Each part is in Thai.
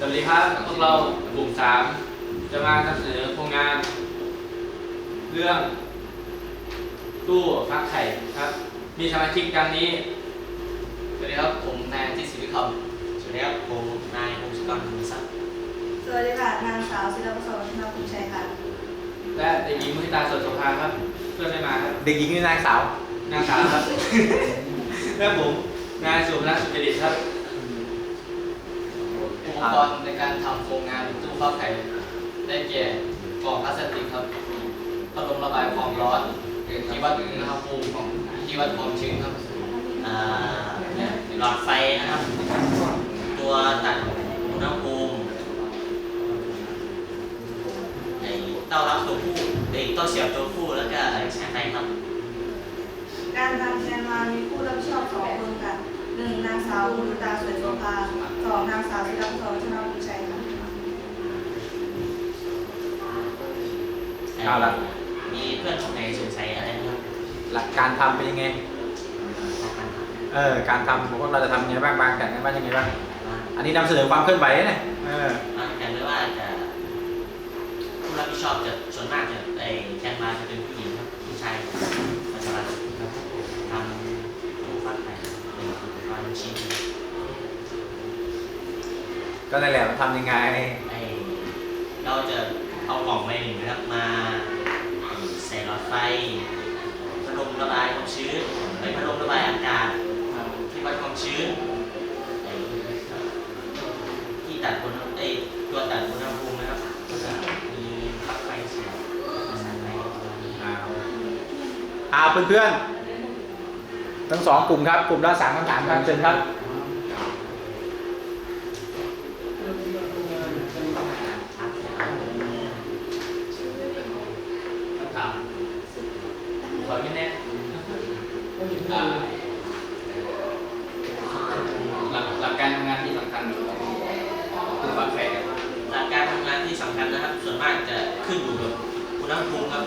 สวัสดีครับ พวกเรากลุ่มสามจะมานำเสนอโครงงาน เรื่อง ตู้ฟักไข่ครับ มีสมาชิกดังนี้ สวัสดีครับ ผมนายอาทิตย์ศิริคำสวัสดีครับ ผมนายพงศกรธรรมศักดิ์สวัสดีค่ะนางสาวศิลปศรธนภูมิชัยค่ะและเด็กหญิงมุทิตาสดโสภาครับ เพื่อนไม่มาครับ เด็กหญิงนี่นางสาว นางสาวครับ และผมนายสุภรัตน์สุจริตครับ อุปกรณ์ในการทำโครงงานตู้ฟักไข่ได้แก่กล่องพลาสติกครับพัดลมระบายความร้อนที่วัดอุณหภูมิของที่วัดความชื้นครับอ่าหลอดไฟนะครับ ตัวตัดอุณหภูมิไอ้เต้ารับตัวผู้ไอ้เต้าเสียบตัวผู้แล้วก็ไอ้แช่ไฟครับ การทำแทนมามีผู้รับผิดชอบสองคนค่ะ หนึ่งนางสาวมุทิตาสวยโสภาสองนางสาวศิลปศรธนภูมิชัยค่ะเอาละมีเพื่อนคนไหนสงสัยอะไรไหมครับหลักการทำเป็นยังไง เออ การทำพวกเราจะทำยังไงบ้างบางแผนกันบ้างยังไงบ้าง อันนี้นำเสนอความเคลื่อนไหวนะเออวางแผนไว้ว่าจะผู้รับผิดชอบจะส่วนมากจะไอ้แทนมาจะเป็นผู้หญิงครับผู้ชายปัจจุบันครับทำตู้ฟักไข่เป็นอุป กรณ์ชิ้นก็นั่นแหละมันทำยังไง ไอ้เราจะเอากล่องใบหนึ่งนะครับมาใส่หลอดไฟพัดลมระบายความชื้นไอ้พัดลมระบายอากาศที่วัดความชื้นไอ้ที่ตัดอุณหไอ้ตัวตัดอุณหภูมินะครับก็จะมีปลั๊กไฟเสียบสายไฟตัวนี้อ่าอ่าเพื่อนๆ ทั้งสองกลุ่มครับ กลุ่มละสามคำถามครับเชิญครับ คำถามขอไม่แน่อ่าหลักหลักการทำงานที่สำคัญของตู้ฟักไข่ครับ หลักการทำงานที่สำคัญนะครับ ส่วนมากจะขึ้นอยู่กับอุณหภูมิครับ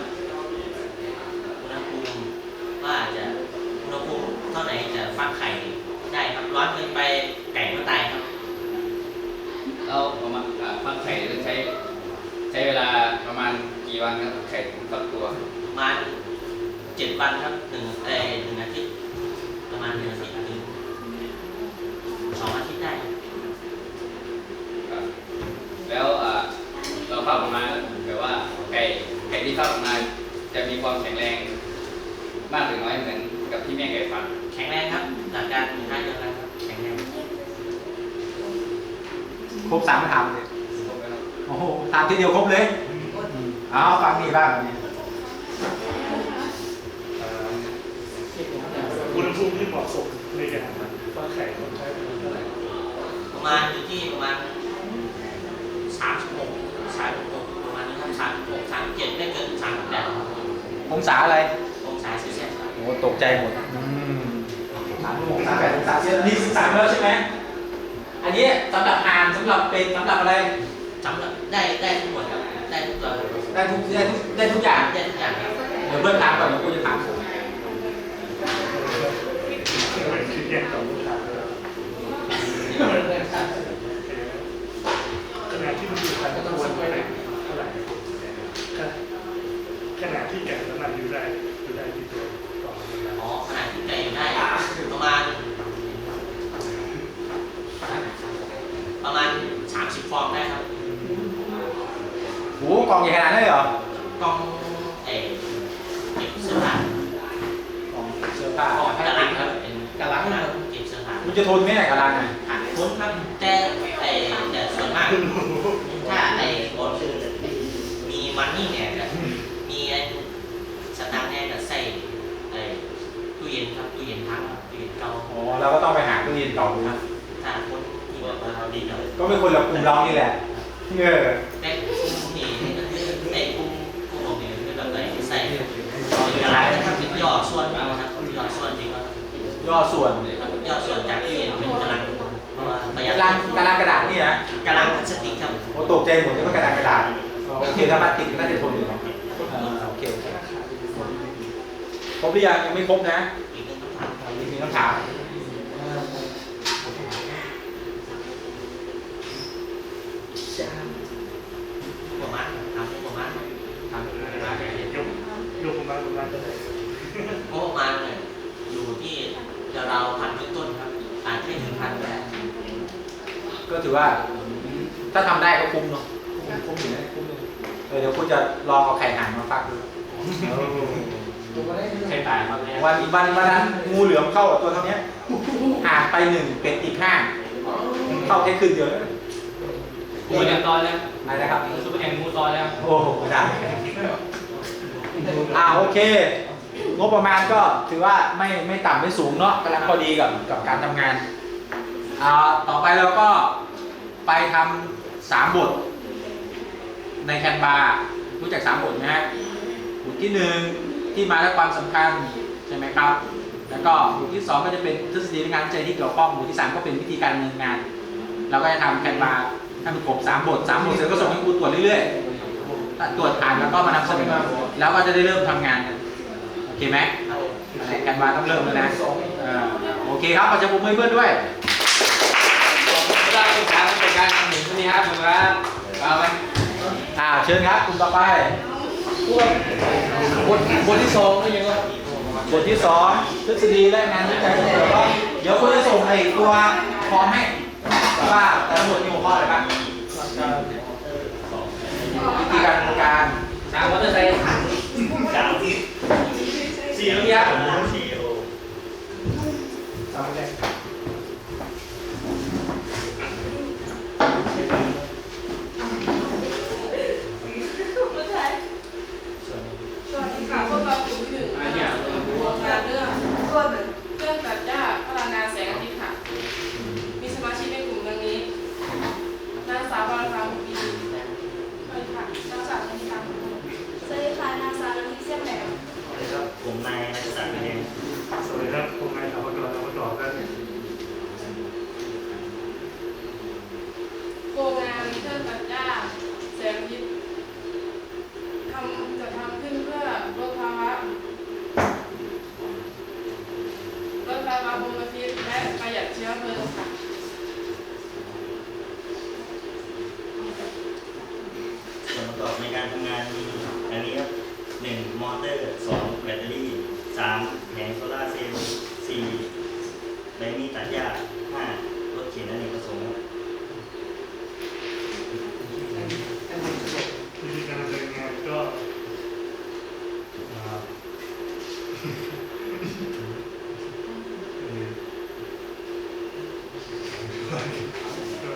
อุณหภูมิว่าจะอุณหภูมิเท่าไหร่จะฟักไข่ได้ครับ ร้อนเกินไปไก่ก็ตายครับ เราประมาณอ่าฟักไข่จะใช้ ใช้เวลาประมาณกี่วันครับไข่ถึงฟักตัวประมาณเจ็ดวันครับหนึ่งเอ่อหนึ่งอาทิตย์ประมาณหนึ่งอาทิตย์ถึงสองอาทิตย์ได้ครับครับแล้วอ่าเราฟักออกมาแบบว่าไก่ไก่ที่ฟักออกมาจะมีความแข็งแรงมากหรือน้อยเหมือนกับที่แม่ไก่ฟักแข็งแรงครับหลักการคล้ายเดียวกัน ครบสามคำถามเลยถูกไหมครับโอ้โหถามทีเดียวครบเลยเอาฟังนี่บ้างนี่อุณหภูมิที่เหมาะสมในการฟักไข่ต้องใช้ประมาณเท่าไหร่ประมาณอยู่ที่ประมาณสามสิบหกสามสิบหกประมาณนี้ครับสามสิบหกสามสิบเจ็ดไม่เกินสามสิบแปดองศาอะไรองศาเซลเซียสครับโอ้ตกใจหมดอืมสามองศาแปดองศาเซลเซียสนี่สามแล้วใช่ไหม อันนี้สำหรับอ่านสำหรับเป็นสำหรับอะไรจำได้ได้ได้ทั้งหมดครับได้ทุกตัวครับได้ทุกได้ทุกได้ทุกอย่างได้ทุกอย่างครับเดี๋ยวเพื่อนถามก่อนเดี๋ยวกูจะถามผมซึ่งเป็นคิดแยกต่อลูกค้าเลยขนาดที่มันอยู่ภายในตัวเท่าไหร่เท่าไหร่ขนาดที่แกะน้ำหนักอยู่ได้อยู่ได้ที่ตัวต่อเวลาอ๋อขนาดที่ไก่อยู่ได้ประมาณ ประมาณสามสิบฟองได้ครับ โอ้โห กล่องใหญ่ขนาดนั้นเลยเหรอ กล่องเอ๋เก็บเสื้อผ้ากล่องเสื้อผ้ากล่องกระลังครับเป็นกระลังกระนะลังเก็บเสื้อผ้ามันจะทนไหมเนี่ยกระลังอะหักพ้นครับแต่ไอ้แต่ส่วนมาก ถ้าไอ้คนมีมันนี่เนี่ยกับมีไอ้สตางค์เนี่ยกับใส่ไอ้ตู้เย็นครับตู้เย็นพักครับตู้เย็นเก่าอ๋อเราก็ต้องไปหาตู้เย็นเก่าดูนะถ้าคนที่ว่าเราดีหน่อยก็เป็นคนละกลุ่มเรานี่แหละเออแต่กลุ่มนี้ไอ้กลุ่มกลุ่มผมเนี่ยคือแบบไหนใส่กระไรนะครับเป็น ย่อส่วนนะครับย่อส่วนจริงว่าย่อส่วนครับย่อส่วนจากตู้เย็นเป็นกระลังเพราะว่าประหยักดระลังกระลังกระดาษนี่นะกระลังพลาสติกครับโอ้ตกใจหมดที่ว่ากระดาษกระดาษโอเคถ้าพลาสติกน่าจะทนอยู่เนาะอ่าโอเคครบหรือยังยังไม่ครบนะอีกหนึ่งคำถามยังมีคำถาม ประมาณทำให้ประมาณ ทำอะไรบ้างเนี่ย ยกยกประมาณประมาณเท่าไหร่ งบประมาณเนี่ยอยู่ที่ราวๆพันต้นๆครับ อาจไม่ถึงพันก็ได้ ก็ ถือว่า ถ้าทำได้ก็คุ้มเนาะคุ้มคุ้มอยู่นะคุ้มเลยเออเดี๋ยวคุณจะลองเอาไข่ห่านมาฟักดูใครตายมาแล้ววันวันวันนั้นงูเหลือมเข้ากับตัวเท่าเนี้ยห่างไปหนึ่งเป็ดอีกห้าเข้าแค่คืนเดียวแล้วกูจะตอนแล้วอะไรนะครับซุปเปอร์แฮงมูตอนแล้วโอ้โหไม่ได้อ่าโอเคงบประมาณก็ถือว่าไม่ไม่ต่ำไม่สูงเนาะกำลังพอดีกับกับการทำงานอ่าต่อไปเราก็ ไปทำสามบท ในแคนบารู้จักสามบทไหมฮะบทที่หนึ่งที่มาและความสำคัญใช่ไหมครับ แล้วก็บทที่สองก็จะเป็นทฤษฎีและงานวิจัยที่เกี่ยวข้องบทที่สามก็เป็นวิธีการดำเนินงาน เราก็จะทำแคนบาทำครบสามบทสามบทเสร็จก็ส่งให้ครูตรวจเรื่อยๆถ้าตรวจผ่านแล้วก็มานำเสนอแล้วก็จะได้เริ่มทำงานกันโอเคไหมแคนบาต้องเริ่มแล้วนะเออโอเคครับขอจะปรบมือให้เพื่อนด้วย เราศึกษาเป็นการทำหนึ่งนี้ครับเหมือนว่าเอาไหมอ่าเชิญครับกลุ่มต่อไปบทบทที่สองนี่ยังว่าบทที่สองทฤษฎีและงานวิจัยเกี่ยวข้องเดี๋ยวคุณจะส่งไอ้ตัวฟอร์มให้ว่าแต่ละบทมีหัวข้ออะไรบ้างวิธีการดำการทามอเตอร์ไซค์สามสี่แล้วยากสี่โอสวัสดีค่ะพวกเรากลุ่มที่หนึ่งนะคะหัวงานเรื่อง ส่วนหนึ่ง เครื่องตัดหญ้าพลังงานแสงอาทิตย์ค่ะ มีสมาชิกในกลุ่มดังนี้ นางสาววรภาหุปีสวัสดีค่ะนางสาวชนิกาหุปี สวัสดีค่ะนางสาวลิเซียมแหลม ผมนายนักศึกษาเอง สวัสดีครับผมนายถาวรถาวรก็ โครงงานเครื่องตัดหญ้าแสงอาทิตย์ทำจะทำขึ้นเพื่อลดภาวะลดภาวะมลพิษและประหยัดเชื้อเพลิงค่ะ ส่วน ประกอบในการทำงานมีดังนี้ครับหนึ่งมอเตอร์สองแบตเตอรี่สามแผงโซลาร์เซลล์สี่ใบมีดตัดหญ้าห้ารถเข็นอเนกประสงค์ครับ วิธีการดำเนินงานก็อ่าก็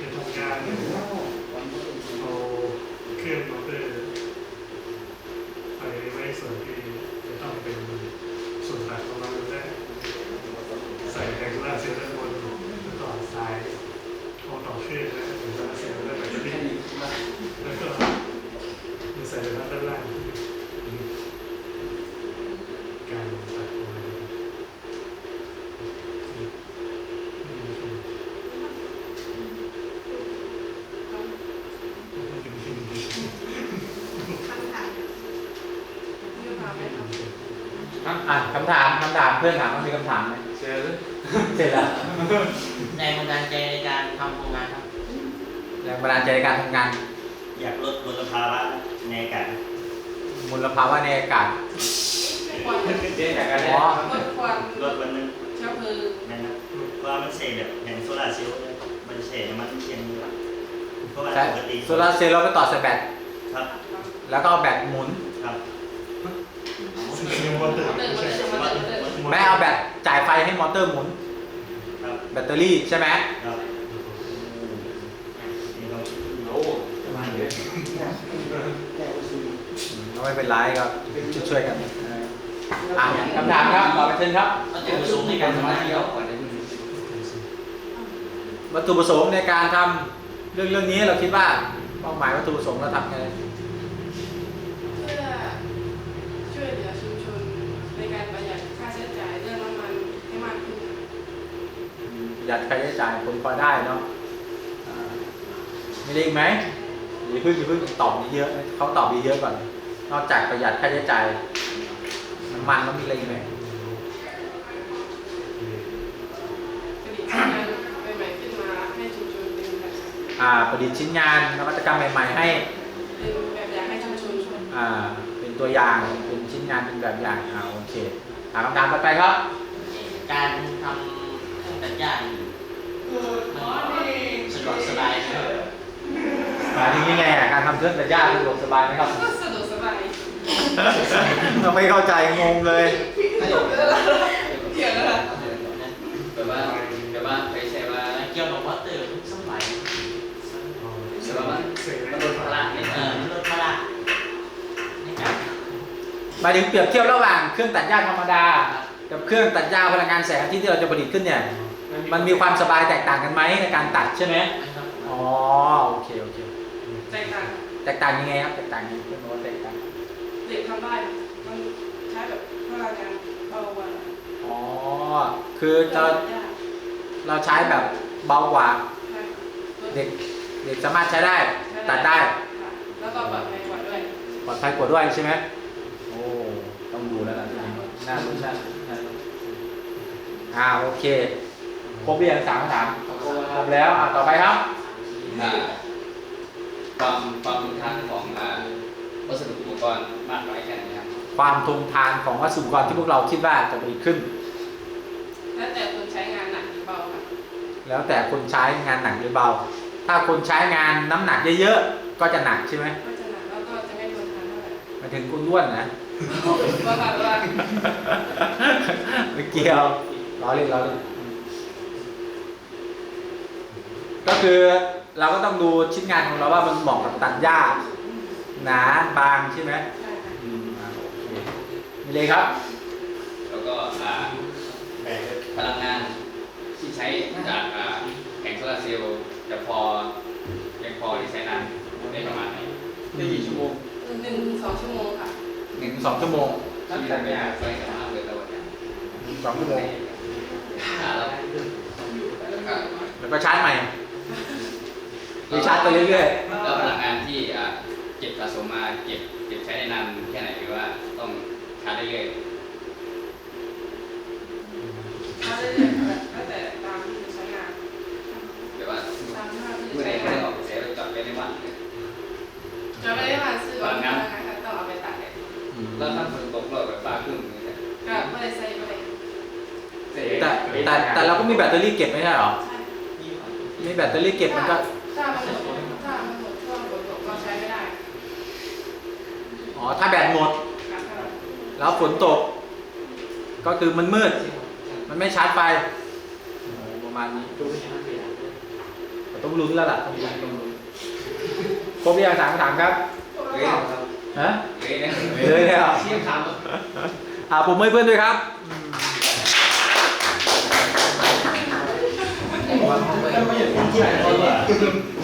จะทำการเอาเครื่องมอเตอร์ไปไว้ส่วนที่จะต้องเป็นส่วนหลักของเราแรกใส่แผงโซลาร์ เซลล์ด้านบนต่อสายเอาต่อเครื่อและแผงโซลาร์เซลล์และแบตเตอรี่แล้วก็มีใส่ไฟฟ้าด้านล่างการตัดออกมาคำถามคำถามไหมคะอะคำถามคำถามเพื่อนถามว่ามีคำถาม เสร็จแล้วแรงบันดาลใจในการทำโครงงานครับแรงบันดาลใจในการทำงาน อยากลดมลภาวะในอากาศมลภาวะในอากาศควันเจ๊จากการอ๋อลดควันลดวันนึงเชื้อเพลิงนะครับว่ามันเศษแบบแผงโซลาร์เซลล์เนี่ยมันเศษมันเทียนเพราะว่าใช้ปกติโซลาร์เซลล์เราไปต่อสายแบตครับ แล้วก็เอาแบตหมุนครับซึ่งมอเตอร์เติมไม่มาใช่เติมมาเติมมาเติมไม่เอาแบตจ่ายไฟให้มอเตอร์หมุนครับ แบตเตอรี่ใช่ไหมครับนี่เราโอ้ก็ไม่เป็นไรก็ช่วยๆกันอะคำถามครับต่อไปเชิญครับวัตถุประสงค์ในการทำงานเดี๋คยวรับก่อนเดี๋ยววัตถุประสงค์ในการทำเรื่องเรื่องนี้เราคิดว่าเป้าหมายวัตถุประสงค์เราทำไง เพื่อช่วยเหลือชุมชนในการประหยัดค่าใช้จ่ายเรื่องน้ำมันให้มากขึ้น ประห ยัดค่าใช้จ่ายคนพอได้เนาะอ่ามีอะไรอีกไหมอย่าเพิ่งอย่าเพิ่งตอบเยอะๆเขาตอบเยอะๆก่อน นอกจากประหยัดค่าใช้จ่ายน้ำมันแล้วมีอะไรอีกไหมผลิตงานใหม่ๆขึ้นมาให้ชุมชนเป็นแบบอ่าประดิษฐ์ชิ้นงานนวัตกรรมใหม่ ๆ ให้เป็นแบบอยากให้ชุมชนชนอ่าเป็นตัวอย่างเป็นชิ้นงานเป็นแบบอย่างอ่าโอเคอ่าคำถามต่อไปครับ การทำ เครื่องตัดหญ้านี่มันสะดวกสบายไหมหมายถึงยังไงอะการทำเครื่องตัดหญ้าสะดวกสบายไหมครับ ก็สะดวกสบายเราไม่เข้าใจงงเลยเกี่ยวแล้วล่ะแบบว่าแบบว่าไปใช้ว่าเกี่ยวกับวอเตอร์มันสบายแบบว่ามันเสร็จมันลดพลังเนี่ยเออลดภาระในการหมายถึงเปรียบเทียบระหว่างเครื่องตัดหญ้าธรรมดา กับเครื่องตัดหญ้าพลังงานแสงอาทิตย์ที่เราจะผลิตขึ้นเนี่ย มันมีความสบายแตกต่างกันไหมในการตัดใช่ไหมนะครับอ๋อโอเคโอเคใจต่างแตกต่างยังไงครับแตกต่างยังไงเพื่อนบอกว่าแตกต่างเด็กทำได้มันใช้แบบพลังงานเบากว่าอ๋อคือเราเราใช้แบบเบากว่าเด็กเด็กสามารถใช้ได้ตัดได้แล้วก็ปลอดภัยกว่าด้วยปลอดภัยกว่าด้วยใช่ไหมโอ้ต้องดูแล้วนะทีนี้น่ารู้นน่ารู้นน่ารู้นอ่าโอเคคร บหรือยังสามคำถามครบแล้วอ่าต่อไปครับอ่าความความทนทานของอ่าวัสดุอุปกรณ์มากน้อยแค่ไหนครับความทนทานของวัสดุอุปกรณ์ที่พวกเราคิดว่าจะผลิตขึ้น แล้วแต่คนใช้งานหนักหรือเบาค่ะแล้วแต่คนใช้งานหนักหรือเบา ถ้าคนใช้งานน้ำหนักเยอะๆ ก็จะหนักใช่ไหมก็จะหนักแล้วก็จะไม่ทนทานเท่าไหร่หมายถึงคุณอ้วนนะ ว่าแบบว่า ไม่เกี่ยวล้อเล่นล้อเล่น ก็คือเราก็ต้องดูชิ้นงานของเราว่ามันเหมาะกับตัดหญ้าหนาบางใช่ไหมใช่ค่ะอืมอ่าโอเคมีเลยครับ แล้วก็อ่าพลังงานที่ใช้จากอ่าแผงโซลาร์เซลล์จะพอยังพอที่ใช้นานได้ประมาณไหนได้กี่ชั่วโมงหนึ่งถึงสองชั่วโมงค่ะ หนึ่งถึงสองชั่วโมงที่เราไม่อาจใช้สามารถเลยตลอดเนี่ยหนึ่งถึงสองชั่วโมงอ่าแล้วอ่าแล้วก็ชาร์จใหม่ หรือชาร์จไปเรื่อยแล้วพลังงานที่อ่าเก็บสะสมมาเก็บเก็บใช้ได้นานแค่ไหนหรือว่าต้องชาร์จเรื่อยถ้าเรื่อยๆแบบแล้วแต่ตามที่จะใช้งานๆแต่ว่าตามที่เราที่เมื่อจะไหร่ใช้ไม่งานได้ออกเสียไปจอดไว้ในบ้านจะไม่ได้มาซื้อพลังงานค่ะต้องเอาไปตากแดดๆแล้วถ้าฝนตกเราแบบฟ้าครึ้มอย่างเงี้ยก็ไม่ได้ใส่ไม่ได้แต่แต่แต่เราก็มีแบตเตอรี่เก็บไม่ใช่เหรอ ใช่มีแบตเตอรี่เก็บมันก็ ถ้ามันหมดถ้ามันหมดช่วงฝนตกก็ใช้ไม่ได้ อ๋อ ถ้าแบตหมดค่ะแล้วฝนตก ก็คือมันมืด มันไม่ชาร์จไฟประมาณนี้แต่ต้องลุ้นแล้วล่ะต้องลุ้นต้องลุ้นครบหรือยังสามคำถามครับเฮ้ยฮะเฮ้ยเนี่ยเลยเลยเหรอเชี่ยงถามอ่าผมให้เพื่อนด้วยครับ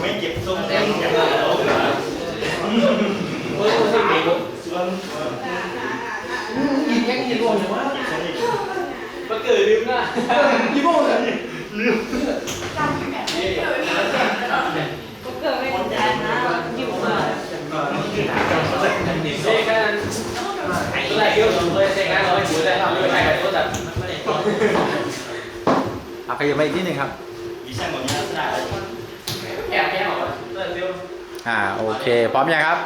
ไม่เก็บทรงเต็มอย่างเรายังยังรวมอยว่ามาเกิดลืมนะยี่โม่เลยลืมเกิดไม่ได้นะอยู่มาเซ่กันอะไรเกี่ยวกับเลยเซกันเราไม่ถือเลยเราไม่ใช่โทรศัพท์ไม่ได้ต่ออะขยับมาอีกนิดหนึ่งครับวิชาหมดนี้ได้แอบแอบออกเลิกเร็วอ่าโอเค พร้อมยังครับ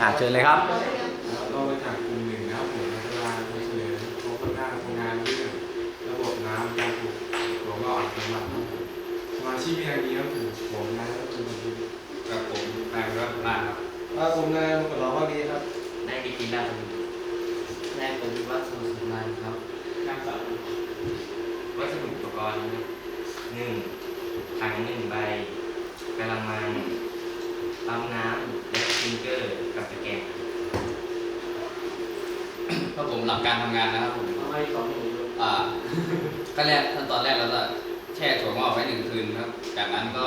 อ่าเชิญเลยครับ เรามาจากกลุ่มหนึ่งนะครับผมนักกีฬาเฉลยโครงการทำงานเรื่องระบบน้ำการปลูกหัวงอกอัตโนมัติครับผมสมาชิกมีดังนี้ครับผมผมนายรัตน์คุณครับผมนายรัตนาครับครับผมนายมงคลล้อว่าดีครับได้กินแล้วได้ปฏิวัติสมุนไพรครับนั่งสอนวัสดุอุปกรณ์นะหนึ่งถังหนึ่งใบกระมังปั๊มน้ำและสิงเกอร์กับตะแกรง ครับผมหลักการทำงานนะครับผมอ่าขั้นแรกขั้นตอนแรกเราจะแช่ถั่วงอกไว้หนึ่งคืนครับ จากนั้นก็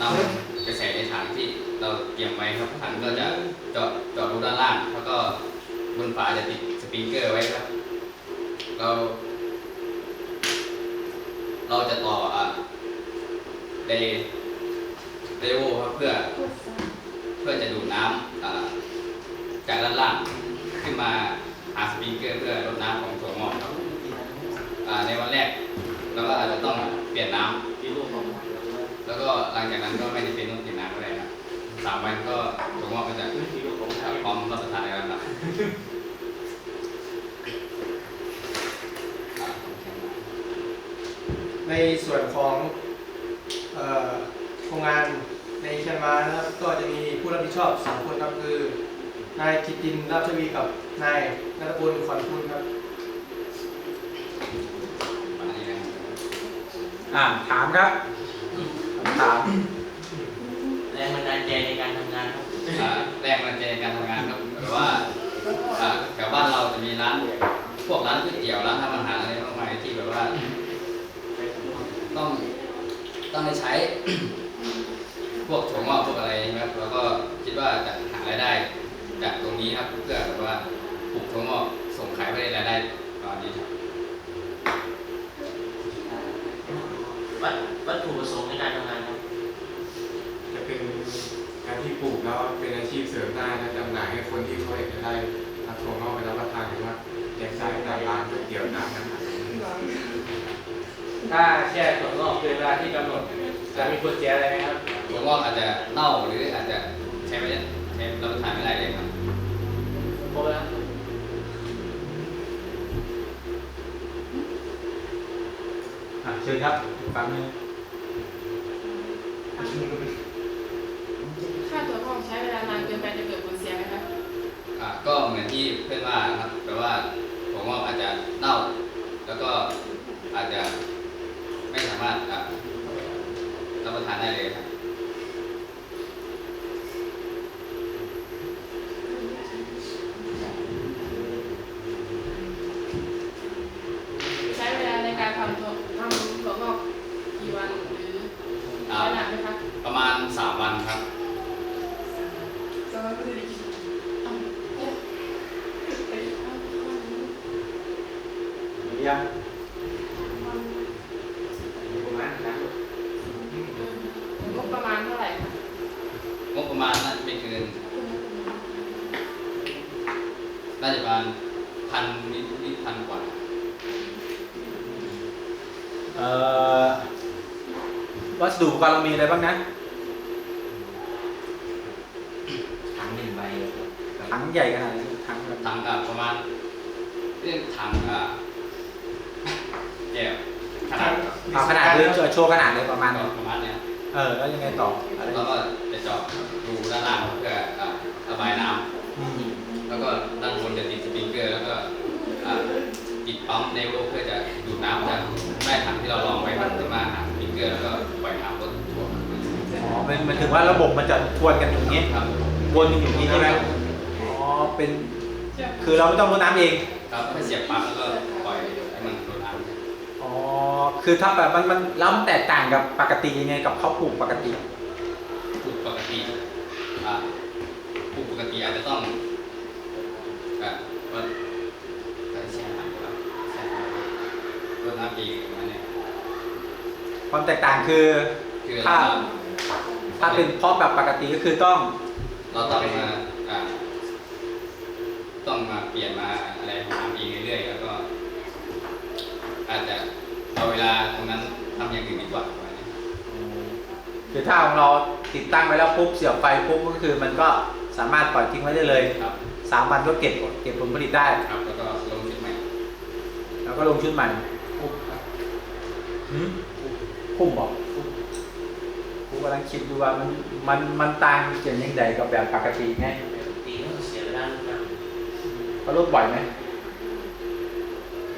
นำไปใส่ในถังที่เราเตรียมไว้ครับถังก็จะเจาะเจาะรูด้านล่าง แล้วก็บนฝาจะติดสปริงเกอร์ไว้ครับ เรา เราจะต่ออะเดเดโวครับเพื่อ เพื่อจะดูดน้ำอ่าจากด้านล่างขึ้นมา หาสปริงเกอร์เพื่อลดน้ำของถั่วงอครับอ่าในวันแรกเราก็อาจจะต้องเปลี่ยนน้ำแล้วก็หลังจากนั้นก็ไม่ได้เป็นต้องกินน้ำอะไรครับสามวันก็ผมว่ามันจะพร้อมรับประทานแล้วครับในส่วนของโครงงานในเชียงมานะครับก็จะมีผู้รับผิดชอบสองคนครับคือนายกิตตินรับชวีกับ นายนัทพลขวัญคุณครับประมาณนี้นะครับ อ่าถามครับคำถามแรงบันดาลใจในการทำงานครับอ่าแรงบันดาลใจในการทำงานครับแบบว่าอ่าแถวบ้านเราจะมีร้านพวกร้านก๋วยเตี๋ยวร้านทำอาหารอะไรมากมายที่แบบว่า ต้องต้องได้ใช้ พวกถั่วงอกพวกอะไรนะครับแล้วก็คิดว่าจะหารายได้จากตรงนี้ครับเพื่อแบบว่า ปลูกถั่วงอกส่งขายไปได้รายได้ตอนนี้ครับวัตวัตถุประสงค์ในการทำงานครับจะเป็นการที่ปลูกแล้วเป็นอาชีพเสริมได้และจำหน่ายให้คนที่เขาอยากจะได้รับถั่วงอกไปรับประทานหรือว่าแจกจ่ายตามร้านก๋วยเตี๋ยวร้านอาหารถ้าแช่ถั่วงอกเกินเวลาที่กำหนดจะมีผลเสียอะไรไหมครับถั่วงอกอาจจะเน่าหรืออาจจะใช้ไม่ได้ใช้รับประทานไม่ได้เลยครับ ครบแล้ว อะเชิญครับฟังหนึงค่าตัวห้องใช้เวลานานเกินไปจะเกิดผลเสียไหมคะอะก็เหมือนที่เพื่อนว่านะครับแปลว่าถั่วงอกอาจจะเน่า แล้วก็อาจจะไม่สามารถอะรับประทานได้เลยครับ ใช้เวลาในการทำถั่วทำถั่วงอกกี่วันหรือ อ่า นานไหมคะประมาณสามวันครับสำหรับผู้ที่เอาเนี่ยไปเอายังประมาณนั้น งบประมาณเท่าไหร่คะ งบประมาณน่าจะไม่เกินน่าจะประมาณพันนิดนิดพันกว่า เอ่อ วัสดุอุปกรณ์เรามีอะไรบ้างนะถังหนึ่งใบครับถังใหญ่ขนาดไหนถังแบบถังกับประมาณเรื่องถังอะแก้วขนาดเอาขนาดเลยโชว์ขนาดเลยประมาณไหนประมาณเนี้ยเออ แล้วยังไงต่ออะไรแล้วก็จะเจาะรูด้านล่างเพื่ออะระบายน้อืมำแล้วก็ด้านบนจะติดสปริงเกอร์แล้วก็อะติดปั๊มในโลกเพื่อจะดูดน้ำจากใต้ถังที่เราลองไว้มันขึ้นมาหาสปริงเกอร์แล้วก็ปล่อยน้ำบนตัว อ๋อเป็นมันถึงว่าระบบมันจะทวนกันอย่างนี้ครับวนอยู่อย่างนี้ใช่ไหมอ๋อเป็น คือเราไม่ต้องรดน้ำเอง ครับแค่เสียบปั๊มแล้วก็ปล่อยให้มันดูดน้ำอ๋อ คือถ้าแบบมันมันแล้วมันแตกต่างกับปกติยังไงกับข้าวปลูกปกติ ปลูกปกติอะปลูกปกติอาจจะต้องอะว่าใส่แช่น้ำครับแช่น้ำรดน้ำเองประมาณเนี้ยความแตกต่างคือคือถ้า เรา ถ้าเป็นเพาะแบบปกติก็คือต้องเราต้องมาอะต้องมาเปลี่ยนมาอะไรของน้ำเองเรื่อยๆแล้วก็ อาจจะเอาเวลาตรงนั้นทำอย่างอื่นดีกว่าประมาณนี้คือถ้าของเราติดตั้งไว้แล้วปุ๊บเสียบไฟปุ๊บก็คือมันก็สามารถปล่อยทิ้งไว้ได้เลยครับสามวันก็เก็บเก็บผลผลิตได้ ครับ แล้วก็ลงชุดใหม่แล้วก็ลงชุดใหม่หืมคุ้มบอก กูกำลังคิดดูว่ามันมันมันต่างกันยังไงกับแบบปกติไงตีต้องเสียเวลาทุกอย่างเขาลดบ่อยไหม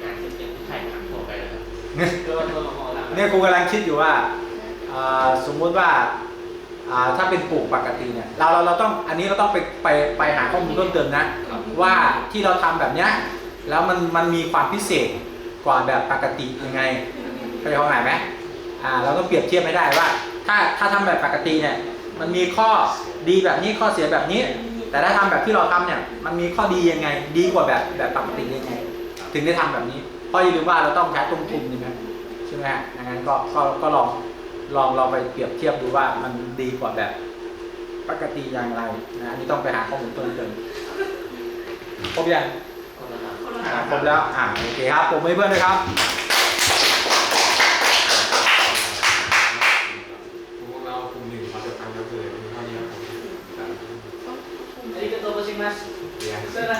งานที่เป็นไข่ถังทั่วไปเลยครับเกินตัวของเราเนี่ยกูกำลังคิดอยู่ว่าอ่าสมมุติว่าอ่าถ้าเป็นปลูกปกติเนี่ยเราเราเราต้องอันนี้เราต้องไปไปไปหาข้อมูลเพิ่มเติมนะครับว่าที่เราทำแบบเนี้ยแล้วมันมันมีความพิเศษกว่าแบบปกติยังไงเข้าใจความหมายไหมอ่าเราก็เปรียบเทียบไม่ได้ว่า ถ้าถ้าทำแบบปกติเนี่ยมันมีข้อดีแบบนี้ข้อเสียแบบนี้ แต่ถ้าทำแบบที่เราทำเนี่ยมันมีข้อดียังไง ดีกว่าแบบแบบปกติยังไง ถึงได้ทำแบบนี้เพราะอย่าลืมว่าเราต้องใช้ต้นทุนใช่ไหมใช่ไหมฮะดังนั้นก็ก็ก็ลองลองลองไปเปรียบเทียบดูว่ามันดีกว่าแบบปกติอย่างไรนะอันนี้ต้องไปหาข้อมูลเพิ่มเติมครบยังคนละครับอ่าครบแล้วอ่าโอเคครับผมให้เพื่อนด้วยครับ más. Gracias.